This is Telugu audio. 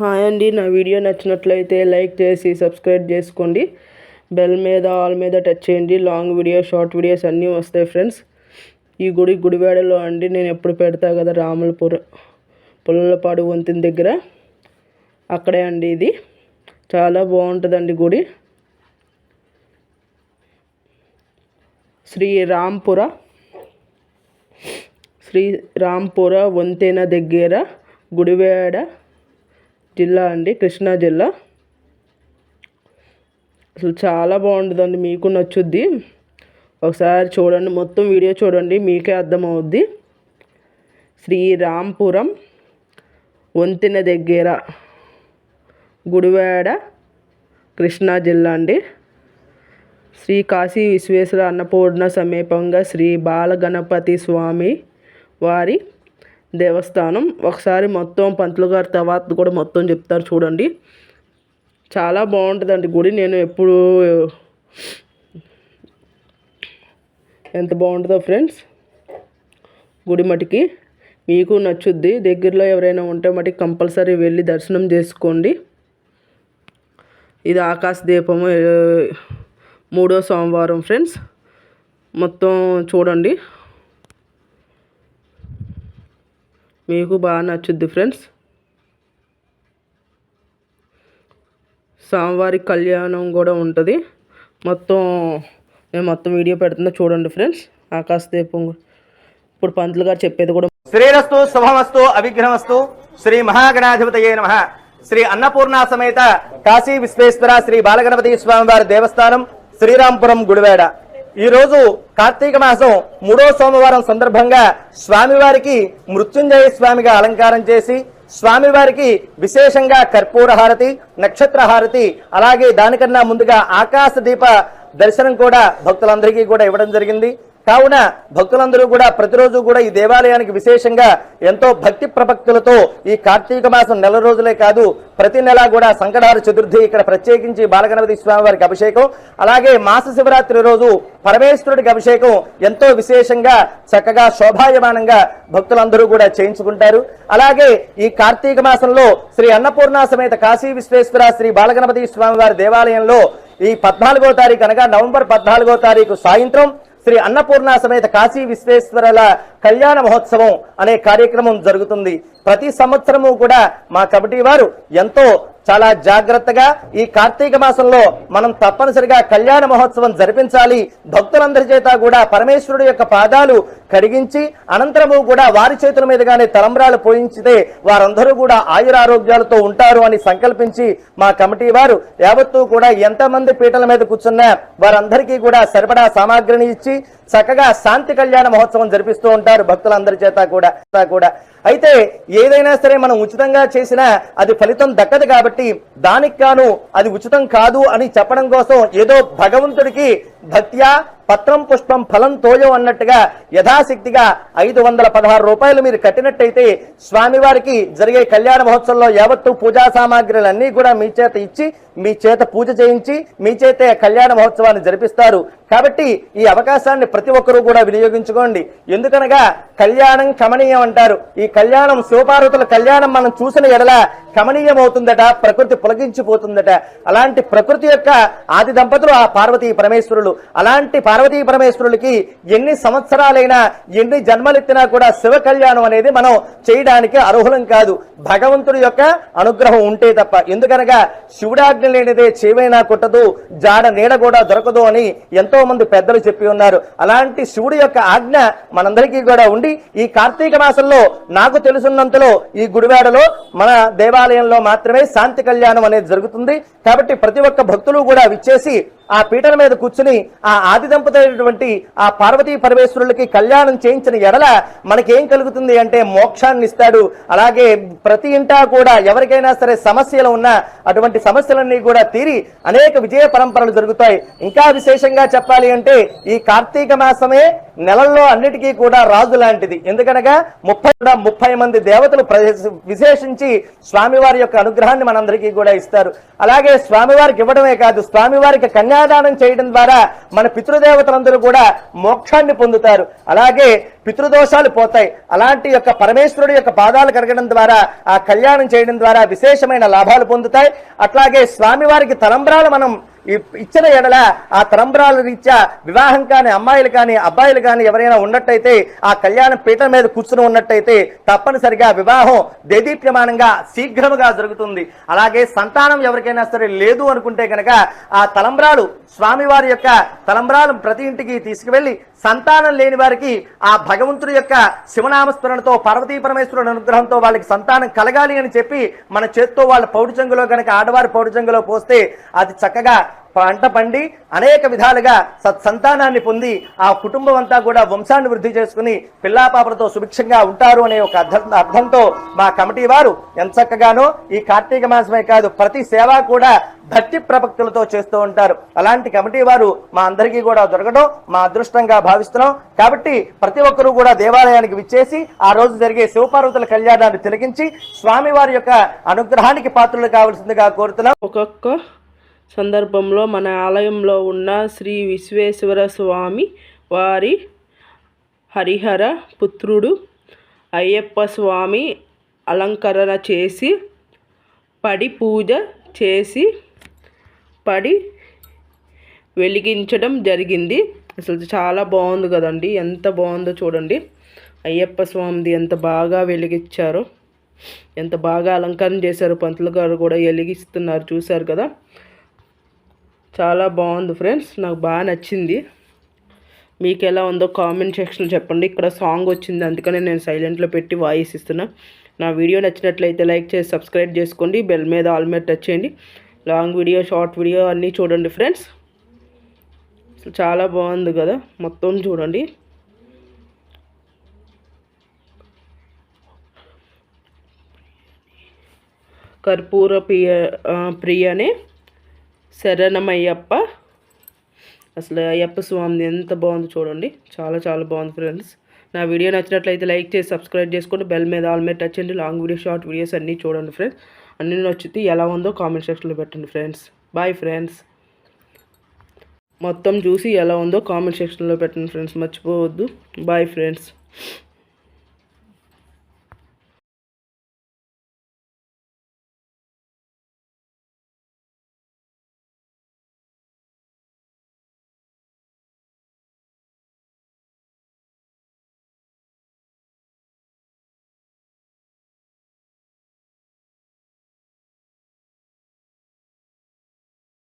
హాయ్ అండి. నా వీడియో నచ్చినట్లయితే లైక్ చేసి సబ్స్క్రైబ్ చేసుకోండి. బెల్ మీద ఆల్ మీద టచ్ చేయండి. లాంగ్ వీడియో షార్ట్ వీడియోస్ అన్నీ వస్తాయి ఫ్రెండ్స్. ఈ గుడి గుడివాడలో అండి. నేను ఎప్పుడు పెడతా కదా రాములపూర్ పుల్లలపాడు వంతెన దగ్గర. అక్కడే అండి ఇది. చాలా బాగుంటుందండి గుడి. శ్రీ రాంపుర శ్రీ రాంపుర వంతెన దగ్గర గుడివాడ జిల్లా అండి కృష్ణా జిల్లా. అసలు చాలా బాగుంటుందండి మీకు నచ్చుద్ది. ఒకసారి చూడండి మొత్తం వీడియో చూడండి మీకే అర్థమవుద్ది. శ్రీరాంపురం వంతెన దగ్గర గుడివాడ కృష్ణా జిల్లా అండి. శ్రీ కాశీ విశ్వేశ్వర అన్నపూర్ణ సమీపంగా శ్రీ బాలగణపతి స్వామి వారి దేవస్థానం. ఒకసారి మొత్తం పంతులు గారి తర్వాత కూడా మొత్తం చెప్తారు చూడండి. చాలా బాగుంటుందండి గుడి. నేను ఎప్పుడు ఎంత బాగుంటుందో ఫ్రెండ్స్ గుడి మటుకి మీకు నచ్చుద్ది. దగ్గరలో ఎవరైనా ఉంటే మటుకి కంపల్సరీ వెళ్ళి దర్శనం చేసుకోండి. ఇది ఆకాశ దీపము. మూడో సోమవారం ఫ్రెండ్స్. మొత్తం చూడండి. మీకు బాగా నచ్చుద్ది ఫ్రెండ్స్. స్వామివారి కళ్యాణం కూడా ఉంటుంది. మొత్తం నేను మొత్తం వీడియో పెడుతున్నా చూడండి ఫ్రెండ్స్. ఆకాశదీపం ఇప్పుడు పంతులు గారు చెప్పేది కూడా శ్రీరస్తు శుభమస్తు అవిఘ్నమస్తు శ్రీ మహాగణాధిపతయే నమ. శ్రీ అన్నపూర్ణ సమేత కాశీ విశ్వేశ్వర శ్రీ బాలగణపతి స్వామివారి దేవస్థానం శ్రీరాంపురం గుడివేడ. ఈరోజు కార్తీక మాసం మూడో సోమవారం సందర్భంగా స్వామివారికి మృత్యుంజయ స్వామిగా అలంకారం చేసి స్వామివారికి విశేషంగా కర్పూర హారతి నక్షత్ర హారతి అలాగే దానికన్నా ముందుగా ఆకాశ దీప దర్శనం కూడా భక్తులందరికీ కూడా ఇవ్వడం జరిగింది. కావున భక్తులందరూ కూడా ప్రతిరోజు కూడా ఈ దేవాలయానికి విశేషంగా ఎంతో భక్తి ప్రపక్తులతో ఈ కార్తీక మాసం నెల రోజులే కాదు ప్రతి నెల కూడా సంకటార చతుర్థి ఇక్కడ ప్రత్యేకించి బాలగణపతి స్వామి వారికి అభిషేకం అలాగే మాస శివరాత్రి రోజు పరమేశ్వరుడికి అభిషేకం ఎంతో విశేషంగా చక్కగా శోభాయమానంగా భక్తులందరూ కూడా చేయించుకుంటారు. అలాగే ఈ కార్తీక మాసంలో శ్రీ అన్నపూర్ణ సమేత కాశీ విశ్వేశ్వర శ్రీ బాలగణపతి స్వామి వారి దేవాలయంలో ఈ పద్నాలుగో తారీఖు అనగా నవంబర్ పద్నాలుగో తారీఖు సాయంత్రం శ్రీ అన్నపూర్ణ సమేత కాశీ విశ్వేశ్వరుల కళ్యాణ మహోత్సవం అనే కార్యక్రమం జరుగుతుంది. ప్రతి సంవత్సరము కూడా మా కమిటీ వారు ఎంతో చాలా జాగ్రత్తగా ఈ కార్తీక మాసంలో మనం తప్పనిసరిగా కళ్యాణ మహోత్సవం జరిపించాలి. భక్తులందరి చేత కూడా పరమేశ్వరుడు యొక్క పాదాలు కడిగించి అనంతరము కూడా వారి చేతుల మీదుగానే తలంబ్రాలు పోయించితే వారందరూ కూడా ఆయురారోగ్యాలతో ఉంటారు అని సంకల్పించి మా కమిటీ వారు యావత్తూ కూడా ఎంతమంది పీటల మీద కూర్చున్నా వారందరికీ కూడా సరిపడా సామాగ్రిని ఇచ్చి చక్కగా శాంతి కళ్యాణ మహోత్సవం జరిపిస్తూ ఉంటారు భక్తులందరి చేత కూడా కూడా. అయితే ఏదైనా సరే మనం ఉచితంగా చేసినా అది ఫలితం దక్కదు కాబట్టి దానికి గాను అది ఉచితం కాదు అని చెప్పడం కోసం ఏదో భగవంతుడికి భక్త్యా పత్రం పుష్పం ఫలం తోయం అన్నట్టుగా యథాశక్తిగా ఐదు వందల పదహారు రూపాయలు మీరు కట్టినట్టయితే స్వామివారికి జరిగే కళ్యాణ మహోత్సవంలో యావత్తు పూజా సామాగ్రిలన్నీ కూడా మీ చేత ఇచ్చి మీ చేత పూజ చేయించి మీ చేతే కళ్యాణ మహోత్సవాన్ని జరిపిస్తారు. కాబట్టి ఈ అవకాశాన్ని ప్రతి ఒక్కరూ కూడా వినియోగించుకోండి. ఎందుకనగా కళ్యాణం కమనీయం అంటారు. ఈ కళ్యాణం శివపార్వతుల కళ్యాణం మనం చూసిన ఎడల కమనీయం అవుతుందట ప్రకృతి పొలగించిపోతుందట అలాంటి ప్రకృతి యొక్క ఆది దంపతులు ఆ పార్వతీ పరమేశ్వరులు. అలాంటి పార్వతీ పరమేశ్వరులకి ఎన్ని సంవత్సరాలైనా ఎన్ని జన్మలెత్తినా కూడా శివ కళ్యాణం అనేది మనం చేయడానికి అర్హులం కాదు. భగవంతుడి యొక్క అనుగ్రహం ఉంటే తప్ప. ఎందుకనగా శివుడాజ్ఞ లేనిదే చేవైనా కొట్టదు జాడ నీడ కూడా దొరకదు అని ఎంతో మంది పెద్దలు చెప్పి ఉన్నారు. అలాంటి శివుడి యొక్క ఆజ్ఞ మనందరికీ కూడా ఉండి ఈ కార్తీక మాసంలో నాకు తెలుసున్నంతలో ఈ గుడివాడలో మన దేవాలయంలో మాత్రమే శాంతి కళ్యాణం అనేది జరుగుతుంది. కాబట్టి ప్రతి ఒక్క భక్తులు కూడా విచ్చేసి ఆ పీఠల మీద కూర్చుని ఆ ఆది దంపతులైనటువంటి ఆ పార్వతీ పరమేశ్వరులకి కళ్యాణం చేయించిన ఎడల మనకేం కలుగుతుంది అంటే మోక్షాన్ని ఇస్తాడు. అలాగే ప్రతి ఇంటా కూడా ఎవరికైనా సరే సమస్యలు ఉన్నా అటువంటి సమస్యలన్నీ కూడా తీరి అనేక విజయ పరంపరలు జరుగుతాయి. ఇంకా విశేషంగా చెప్పాలి అంటే ఈ కార్తీక మాసమే నెలల్లో అన్నిటికీ కూడా రాజు లాంటిది. ఎందుకనగా ముప్పై ముప్పై మంది దేవతలు విశేషించి స్వామివారి యొక్క అనుగ్రహాన్ని మనందరికీ కూడా ఇస్తారు. అలాగే స్వామివారికి ఇవ్వడమే కాదు స్వామివారికి కన్యా కన్యాదానం చేయడం ద్వారా మన పితృదేవతలందరూ కూడా మోక్షాన్ని పొందుతారు. అలాగే పితృదోషాలు పోతాయి. అలాంటి యొక్క పరమేశ్వరుడి యొక్క పాదాలు కరగడం ద్వారా ఆ కళ్యాణం చేయడం ద్వారా విశేషమైన లాభాలు పొందుతాయి. అట్లాగే స్వామివారికి తలంబ్రాలు మనం ఇచ్చిన ఎడల ఆ తరంబరాల రీత్యా వివాహం కాని అమ్మాయిలు కానీ అబ్బాయిలు కానీ ఎవరైనా ఉన్నట్టయితే ఆ కళ్యాణ పీఠం మీద కూర్చుని ఉన్నట్టయితే తప్పనిసరిగా వివాహం దేదీప్యమానంగా శీఘ్రముగా జరుగుతుంది. అలాగే సంతానం ఎవరికైనా సరే లేదు అనుకుంటే కనుక ఆ తలంబ్రాలు స్వామివారి యొక్క తలంబ్రాలు ప్రతి ఇంటికి తీసుకువెళ్ళి సంతానం లేని వారికి ఆ భగవంతుడి యొక్క శివనామస్మరణతో పార్వతీ పరమేశ్వరుడు అనుగ్రహంతో వాళ్ళకి సంతానం కలగాలి అని చెప్పి మన చేత్తో వాళ్ళ పౌడిచంగులో కనుక ఆడవారి పౌడిచంగులో పోస్తే అది చక్కగా పంట పండి అనేక విధాలుగా సత్సంతానాన్ని పొంది ఆ కుటుంబం అంతా కూడా వంశాన్ని వృద్ధి చేసుకుని పిల్లాపాపలతో సుభిక్షంగా ఉంటారు అనే ఒక అర్థం అర్థంతో మా కమిటీ వారు ఎంత చక్కగానో ఈ కార్తీక మాసమే కాదు ప్రతి సేవ కూడా భక్తి ప్రపక్తులతో చేస్తూ ఉంటారు. అలాంటి కమిటీ వారు మా అందరికీ కూడా దొరకడం మా అదృష్టంగా భావిస్తున్నాం. కాబట్టి ప్రతి ఒక్కరూ కూడా దేవాలయానికి విచ్చేసి ఆ రోజు జరిగే శివపార్వతుల కళ్యాణాన్ని తిలకించి స్వామివారి యొక్క అనుగ్రహానికి పాత్రలు కావాల్సిందిగా కోరుతున్నాం. ఒక్కొక్క సందర్భంలో మన ఆలయంలో ఉన్న శ్రీ విశ్వేశ్వర స్వామి వారి హరిహర పుత్రుడు అయ్యప్ప స్వామి అలంకరణ చేసి పడి పూజ చేసి పడి వెలిగించడం జరిగింది. అసలు చాలా బాగుంది కదండి. ఎంత బాగుందో చూడండి. అయ్యప్ప స్వామిది ఎంత బాగా వెలిగించారో ఎంత బాగా అలంకరణ చేశారు. పంతులు గారు కూడా వెలిగిస్తున్నారు. చూశారు కదా? చాలా బాగుంది ఫ్రెండ్స్ నాకు బాగా నచ్చింది. మీకు ఎలా ఉందో కామెంట్ సెక్షన్ చెప్పండి. ఇక్కడ సాంగ్ వచ్చింది అందుకనే నేను సైలెంట్లో పెట్టి వాయిస్ ఇస్తున్నా. నా వీడియో నచ్చినట్లయితే లైక్ చేసి సబ్స్క్రైబ్ చేసుకోండి. బెల్ మీద ఆల్ మీద టచ్ చేయండి. లాంగ్ వీడియో షార్ట్ వీడియో అన్నీ చూడండి ఫ్రెండ్స్. చాలా బాగుంది కదా మొత్తం చూడండి. కర్పూర ప్రియ ప్రియనే శరణమయ్యప్ప. అసలు అయ్యప్ప స్వామిది ఎంత బాగుంది చూడండి. చాలా చాలా బాగుంది ఫ్రెండ్స్. నా వీడియో నచ్చినట్లయితే లైక్ చేసి సబ్స్క్రైబ్ చేసుకోండి. బెల్ మీద ఆల్ మీద టచ్ చేయండి. లాంగ్ వీడియో షార్ట్ వీడియోస్ అన్నీ చూడండి ఫ్రెండ్స్. అన్నీ నచ్చితే ఎలా ఉందో కామెంట్ సెక్షన్లో పెట్టండి ఫ్రెండ్స్. Bye friends. మొత్తం చూసి ఎలా ఉందో కామెంట్ సెక్షన్లో పెట్టండి ఫ్రెండ్స్. మర్చిపోవద్దు. Bye friends.